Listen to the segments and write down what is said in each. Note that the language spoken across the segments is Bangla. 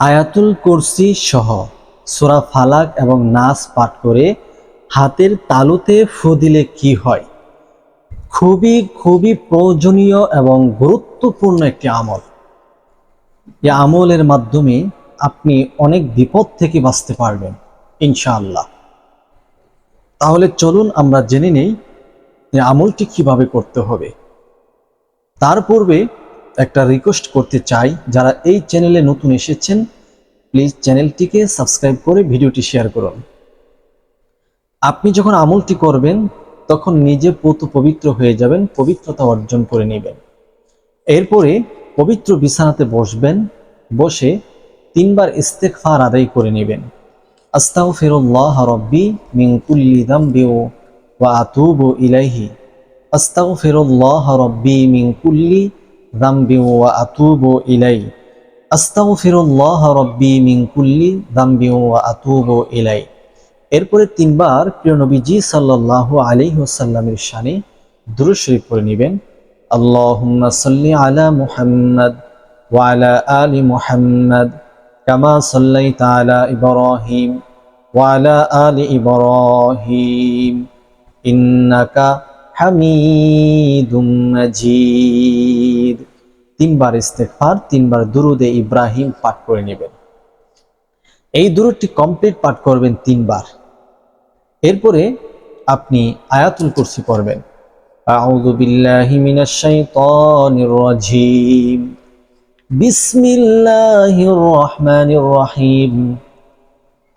আয়াতুল কুরসি সহ সোরা ফালাক এবং নাস পাঠ করে হাতের তালুতে ফু দিলে কি হয়? খুবই খুবই প্রয়োজনীয় এবং গুরুত্বপূর্ণ একটি আমল। এই আমলের মাধ্যমে আপনি অনেক বিপদ থেকে বাঁচতে পারবেন, ইনশাআল্লাহ। তাহলে চলুন আমরা জেনে নেই যে আমলটি কীভাবে করতে হবে। তার পূর্বে একটা রিকোয়েস্ট করতে চাই, যারা এই চ্যানেলে নতুন এসেছেন প্লিজ চ্যানেলটিকে সাবস্ক্রাইব করে ভিডিওটি শেয়ার করুন। আপনি যখন আমলটি করবেন, তখন নিজে পুত পবিত্র হয়ে যাবেন, পবিত্রতা অর্জন করে নেবেন। এরপরে পবিত্র বিছানাতে বসবেন, বসে তিনবার ইস্তেকফার আদায় করে নেবেন। আস্তাগফিরুল্লাহ রব্বি মিন কুল্লি যামবি ওয়া আতুবু ইলাইহি। আস্তাগফিরুল্লাহ রব্বি মিন যামবি ওয়া আতুবু ইলাইহি আস্তাগফিরুল্লাহ রব্বি মিন কুল্লি যামবি ওয়া আতুবু এরপরে তিনবার প্রিয় নবীজি সাল্লাল্লাহু আলাইহি ওয়াসাল্লামের শানে দুরূদ শরীফ নেবেন। আল্লাহুম্মা আলা মুহাম্মাদ ওয়া আলা আলি ইন্নাকা হামিদুম মাজিদ। তিনবার ইস্তেগফার, তিনবার দুরুদে ইব্রাহিম পাঠ করে নেবেন। এই দুরুদটি কমপ্লিট পাঠ করবেন তিনবার। এরপরে আপনি আয়াতুল কুরসি পড়বেন। আউযু বিল্লাহি মিনাশ শাইতানির রাজিম। বিসমিল্লাহির রহমানির রহিম।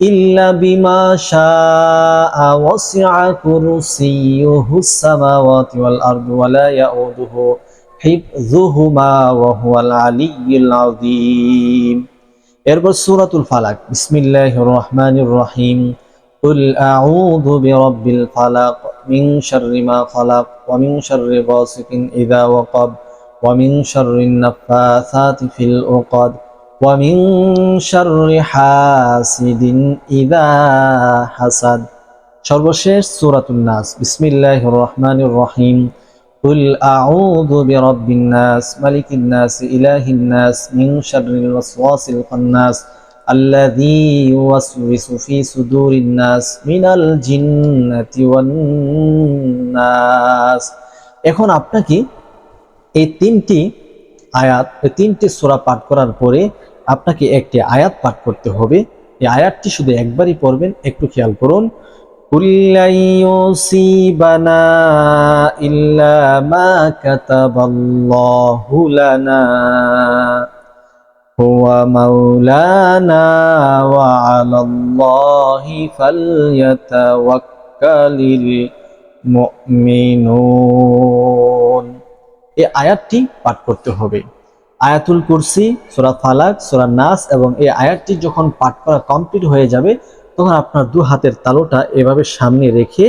إلا بما شاء وسع كرسيه السماوات والأرض ولا يؤوده حفظهما وهو العلي العظيم এরপর সূরাতুল ফালাক বিসমিল্লাহির রহমানির রহিম قل أعوذ برب الفلق من شر ما خلق ومن شر غاسق إذا وقب ومن شر النفاثات في العقد ومن شر حاسد إذا حسد সর্বশেষ সূরাতুন নাস বিসমিল্লাহির রহমানির রহিম قل أعوذ برب الناس ملك الناس إله الناس من شر الوسواس الخناس الذي يوسوس في صدور الناس من الجنة والناس এখন আপনাকে এই তিনটি আয়াত এই তিনটি সূরা পাঠ করার পরে আপনাকে একটি আয়াত পাঠ করতে হবে। এই আয়াতটি শুধু একবারই পড়বেন, একটু খেয়াল করুন। মুমিনুন। আয়াতটি পাঠ করতে হবে। আয়াতুল কুরসি, সূরা ফালাক, সূরা নাস এবং এই আয়াতটি যখন পাঠ করা কমপ্লিট হয়ে যাবে, তখন আপনার দু হাতের তালুটা এভাবে সামনে রেখে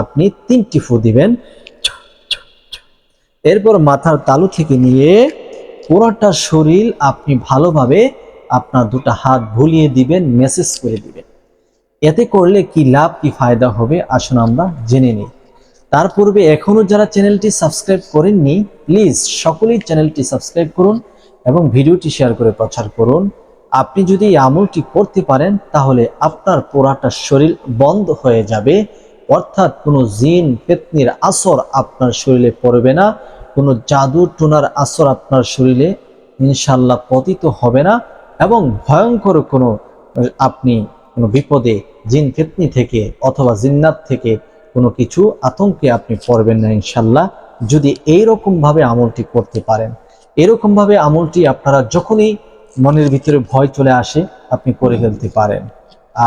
আপনি তিনটি ফু দিবেন। এরপর মাথার তালু থেকে নিয়ে পুরোটা শরীর আপনি ভালোভাবে আপনার দুটো হাত ভুলিয়ে দিবেন মেসেজ করে দিবেন। এতে করলে কি লাভ, কি ফায়দা হবে, আসুন আমরা জেনে নিই। তার পূর্বে এখনও যারা চ্যানেলটি সাবস্ক্রাইব করেননি, প্লিজ সকলেই চ্যানেলটি সাবস্ক্রাইব করুন এবং ভিডিওটি শেয়ার করে প্রচার করুন। আপনি যদি এই আমলটি করতে পারেন, তাহলে আপনার পুরাটা শরীর বন্ধ হয়ে যাবে। অর্থাৎ কোনো জিন, পেতনির আসর আপনার শরীরে পড়বে না, কোনো জাদু টুনার আসর আপনার শরীরে ইনশাল্লাহ পতিত হবে না এবং ভয়ঙ্কর কোনো আপনি কোনো বিপদে জিন ফেতনি থেকে অথবা জিন্নাত থেকে কোনো কিছু আতঙ্কে আপনি পড়বেন না ইনশাল্লাহ। যদি এইরকম ভাবে আমলটি করতে পারেন এরকম ভাবে আমলটি আপনারা যখনই মনের ভিতরে ভয় চলে আসে, আপনি করে ফেলতে পারেন।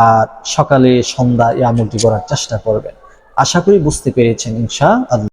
আর সকালে সন্ধ্যা এই আমলটি করার চেষ্টা করবেন। আশা করি বুঝতে পেরেছেন ইনশা আল্লাহ।